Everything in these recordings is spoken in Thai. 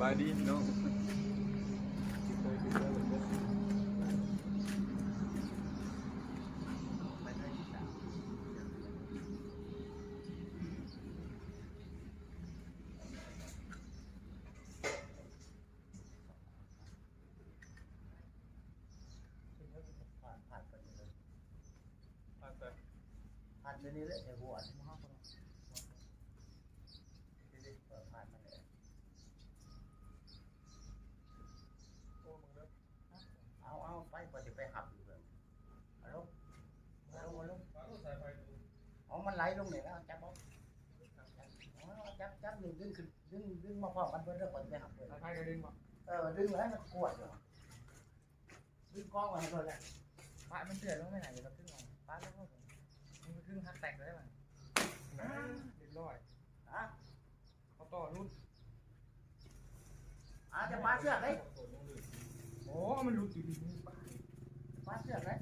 บายดีพี่น้องผ่านผ่านไปเลยผ่านไปผ่านไปนี่เลยไอ้หัวนี่มันห้องเปิดผ่านมาเลย โอ้มึงเด้อ เอาเอาไปพอจะไปหับอยู่เลยเอาลงเอาลงเอาลง ฟ้าก็สายไฟดู เอา มันไหลลงเลยแล้วจับเอาเอจับจับดึงดึงขึ้นดึงดึงมาพร้อมกันเพื่อนเด้อก่อนไปหับเลยสายไฟกระดิ่งบ่เออดึงแล้วมันกวดอยู่ดึงกล้องไว้ให้เพื่อนแหละปะมันเตือนลงไม่ไหนอยู่กับครึ่งของปะแล้วก็ผมมันครึ่งหักแตกเลยมั้งเรียบร้อยอะเขาต่อรุ่นอะจะปาเชือกเลยโอ้มันหลุดอยู่ดีปาเชือกเลย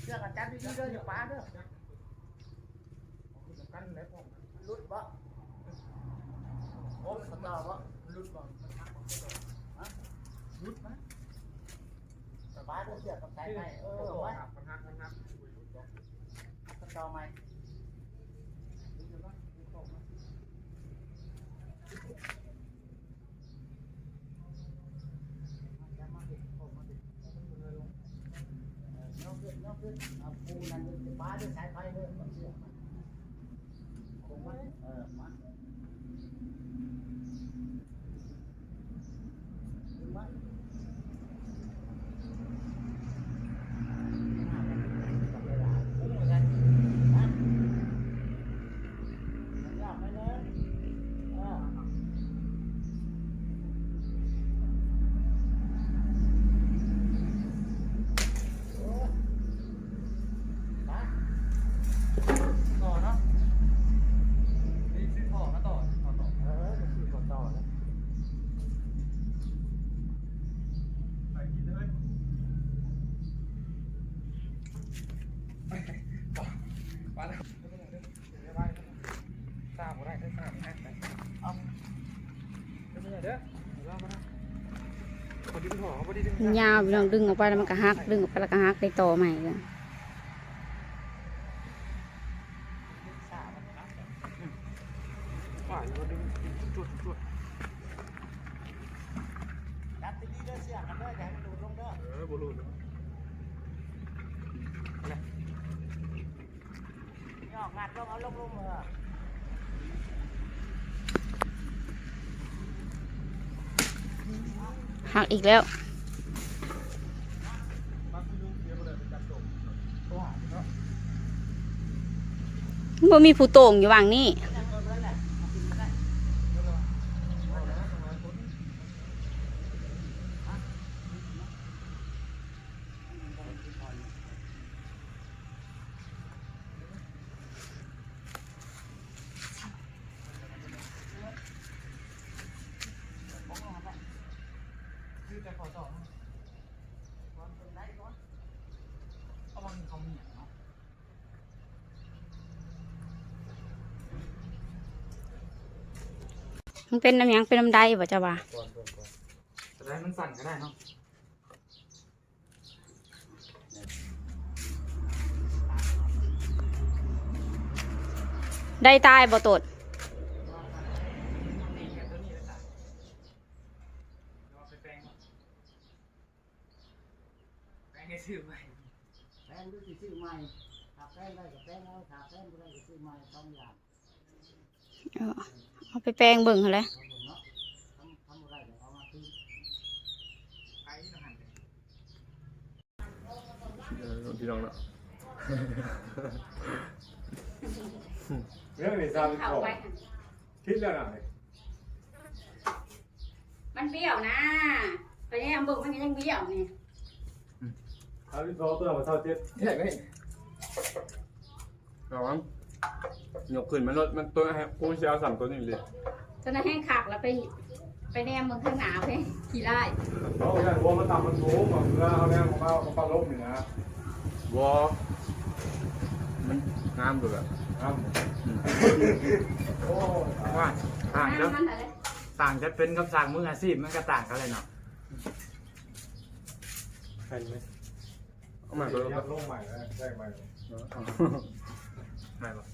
เชือกอาจารย์ดีๆเด้ออย่าปาเด้อ กันแล้วผมมันรุดบ่โอ้มันต่อบ่มันหลุดก่อนมันหักก่อนฮะหลุดมั้ยสบายเด้อเชือกกับสายไฟเออโอ้ไว้หักมันหักมันหักมันต่อไหมยกขึ้นยกขึ้นเอาปูนั่นจะปาด้วยสายไฟเด้อมันเชื่อมันคงมันเออมันดึงมันยากไหมเนอะเออโอ้มา ต่อเนาะนี่ซื้อท่อมาต่อต่อต่อ เออมันคือต่อต่อแล้ว ไปกินเลย ปะแล้วเดี๋ยวไปทราบบ่ได้ได้ทราบนะเอาเดี๋ยวเด้อเดี๋ยวมานะพอดีท่อพอดีดึง มันยาวพี่น้องดึงออกไปแล้วมันก็หัก ดึงออกไปแล้วก็หักได้ต่อใหม่กันว่าอยู่ดึงเอาลงลยนี่ออกงัดลงเอาลงลงเออ หักอีกแล้ว บ่มีผู้โต่งอยู่วางนี่ นั่นเออนั่นแหละเอากินก็ได้ คือจะขอต่อ ก่อนเป็นไรก่อน เอามันเขามีเนาะ มันเป็นน้ำหยังเป็นน้ำใดบ่จ้าว่าก่อนก่อนก่อนจะได้มันสั่นก็ได้เนาะได้ตายบ่ตดตีกันตัวนี้เลยจ้ะเราไปแปลงแปลงให้ซื้อใหม่แป้งดูสิซื้อใหม่ถ้าแป้งได้ก็แป้งเอาถ้าแป้งไม่ได้ก็ซื้อใหม่สองอย่าง เอา เอาไปแปลงเบิ่งหั่นแหละเอาหมดเนาะทำทำอะไรเดี๋ยวเอามาคืนไอ้นี่หันไปเออพี่น้องเนาะเรื่องนี้ทราบก่อนคิดแล้วนะมันเบี้ยวนะไปเนี่ยเบิ่งมันยังเบี้ยวนี่ถ้าพี่โตตัวมาเท่าเจ็ดเห็นไหมระวัง ยกขึ้นมันรถมันตัวให้กูจะเอาสั่งตัวนี้เลยตอนนั้นแห้งขักแล้วไป ไปแนมเมืองข้างหนาวไปขี่ไล่เพราะว่าวัวมันต่ำมันสูงอะเวลาเอาแรงของเราของปลาลบนี่นะวัวมันงามเลยแบบงามโอ้ว่าห่างเด้อน้ำมันอะไรสต่างจะเป็นกับสั่งมืออาชีพมันก็ต่างกันเลยเนาะแผ่นไหมเอาใหม่ไปยัดลงใหม่นะแจ้งใหม่ไม่บอก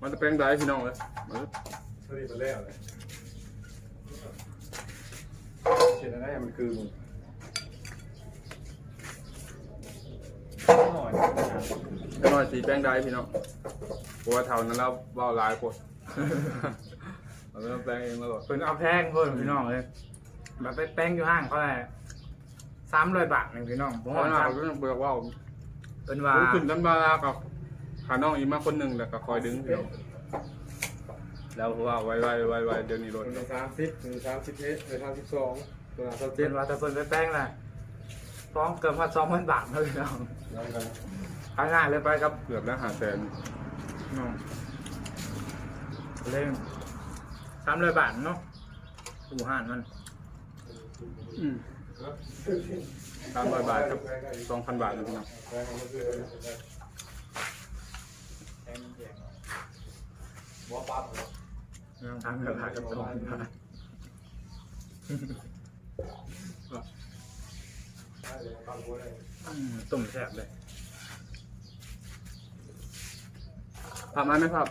มันจะเป็นได้พี่น้องเลยมันสวัสดีมาแล้วเลยเขียนอะไรมันคือมึงหน่อยก็น้อยสีแป้งได้พี่น้องเพราะว่าเท่านั้นเราเบาหลายคนเราไม่ต้องแป้งเองแล้วหรอกเป็นเอาแพงเพิ่นพี่น้องเลยแบบไปแป้งอยู่ห้างเขาเลยสามร้อยบาทหนึ่งพี่น้องผมเพราะว่าว่าสามเราเบื่อว่าเป็นว่าขึ้นด้านบารากับ ขาน้องอีกมาคนหนึ่งแล้วก็คอยดึงพี่น้องแล้วว่าไวไวไวไวเดี๋ยวนี้รถตัวสามสิบตัวสามสิบเอ็ดตัวสามสิบสองตัวสามสิบเจนว่าแต่เพิ่นไปแป้งน่ะฟ้องเกินพันสองพันบาทเลยพี่น้องแล้วกันขายง่ายเลยไปครับเกือบแล้วหาแสนน้องเล่นสามร้อยบาทเนาะตู้ห่านมันสามร้อยบาทกับสองพันบาทนะพี่น้องแรงมันคือ บัวปั๊บเหรอน้องทำเงินบากับสองนบาตุ่มแซ่บเลยภามาไหมครับ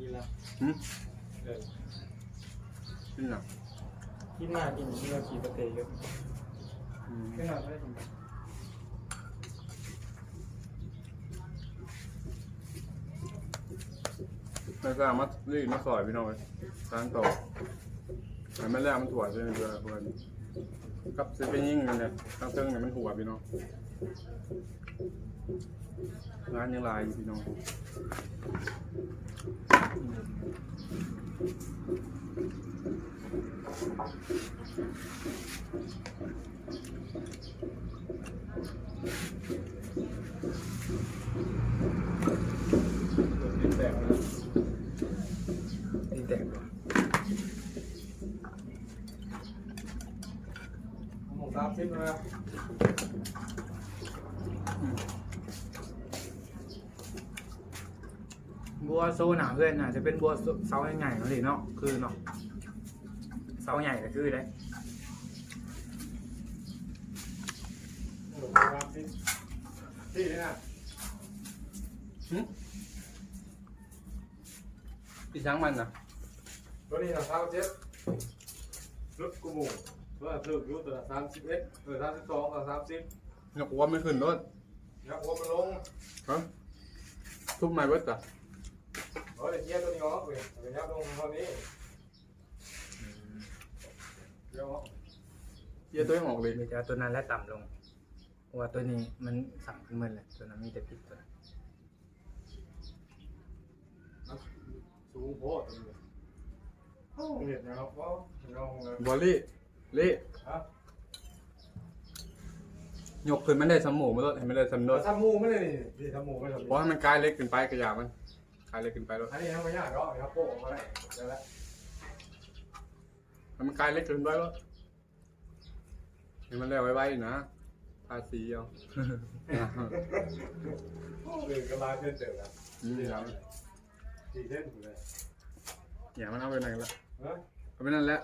นี่ละหืมเดี๋ยวขึ้นหนักกินหน้ากินที่เราขี่ปะเตยเยอะอืมไม่น่าไม่ได้ กินแล้วก็มารีดมาสอยพี่น้องเลยทางต่อมันไม่แรกมันถั่วใช่ไหมเพื่อนเพื่อนกับจะเป็นยิ่งกันเนี่ยทางเทิงเนี่ยมันถั่วพี่น้องร้านยังลายอยู่พี่น้องกินแตกนะ ดีแตกว่ะ หมก สามสิบนะบัวโซหนาเพื่อนน่ะจะเป็นบัวเสาใหญ่ๆเนาะดิเนาะคือเนาะเสาใหญ่ก็คือเลยหมกสามสิบที่นี่นะพี่ช้างมันนะตัวนี้นะสามเจ็ดรุดกูหมู ตัวถือรุดตัวสามสิบเอ็ดตัวสามสิบสองตัวสามสิบยกว่าไม่ขึ้นรถยักหัวมันลงฮะทุบไม้เบิดจ้ะเฮ้ยเทียตัวนี้ออกเลยเดี๋ยวยักลงเท่านี้เดี๋ยวเยี่ยตัวยังออกเลยเดี๋ยวจะเอาตัวนั้นและต่ำลงเพราะว่าตัวนี้มันสั่งขึ้นมันเลยตัวนั้นมีแต่ปิดตัวสูงโพดตัวนี้โอ้เห็นนะครับว่าเราเลยบอลลี่ เล่ฮะยกขึ้นมันได้สมหมูมาลดให้มันได้สำนเราดทำมูไม่ได้นี่ทำมูไม่ทำเพราะให้มันกลายเล็กขึ้นไปกระยามันกลายเล็กขึ้นไปแล้วอันนี้ทำไม่ยากหรอกครับโป้ออกมาได้เดี๋ยวละให้มันกลายเล็กขึ้นไปแล้วให้มันแล้วไว้ๆนะภาษีเอาเดินกันลายเส้นเจอแล้วอืมครับสี่เส้นอยู่เลยอย่ามันเอาไปไหนละเฮ้ยเอาไปนั่นแหละ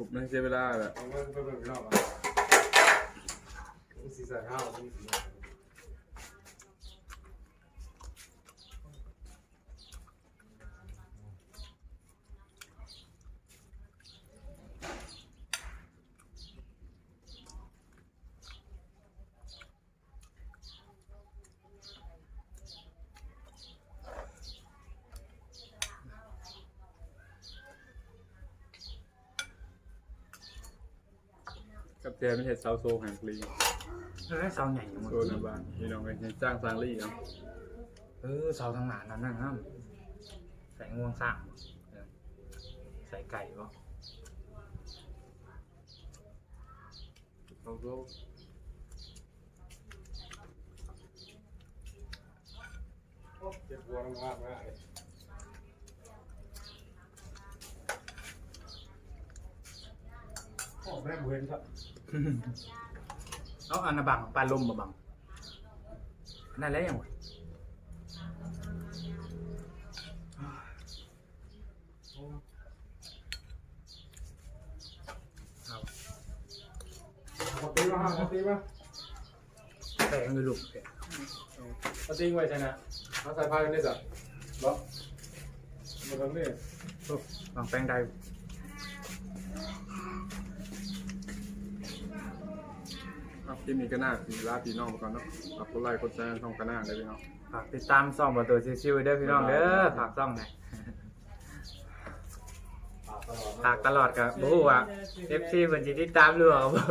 เอาถูกนั่นเสียเวลาแหละ เอาเงินไปเบิ่งนอกอะสีใส่ข้าวสีสี กับแจมันเห็ดเซาโซแห่งปลีเออเสาใหญ่อยู่หมดโซนบ้านพี่น้องไปจ้างสร้างลี่เอาเออเสาทางหนานั้นนะครับใส่งวงสร้างเออใส่ไก่ป่ะเซาโซโอ้เจ็บหัวมากมากเลยโอ้แม่เว้นครับ เอาอันนบังปลาลมบบังนั่นแหล้วยังวะปกติป่ะปกติป่ะแตกเลยลูกแตกปกติไว้ใช่ไหมเอาใส่ผ้ากันได้จ้ะเอรอมาทำนี่บังแปลงได้ ครับคลิปนี้ก็น่าสีลาพี่น้องไปก่อนเนาะฝากกดไลค์กดแชร์ช่องกันหน้าได้พี่น้อง ฝากติดตามซ่องประตูชิวๆเด้อพี่น้องเด้อฝากซ่องหน่อยฝากตลอดกับบู๊ว่า FC เพิ่นสิติดตามหรือเปล่าบ่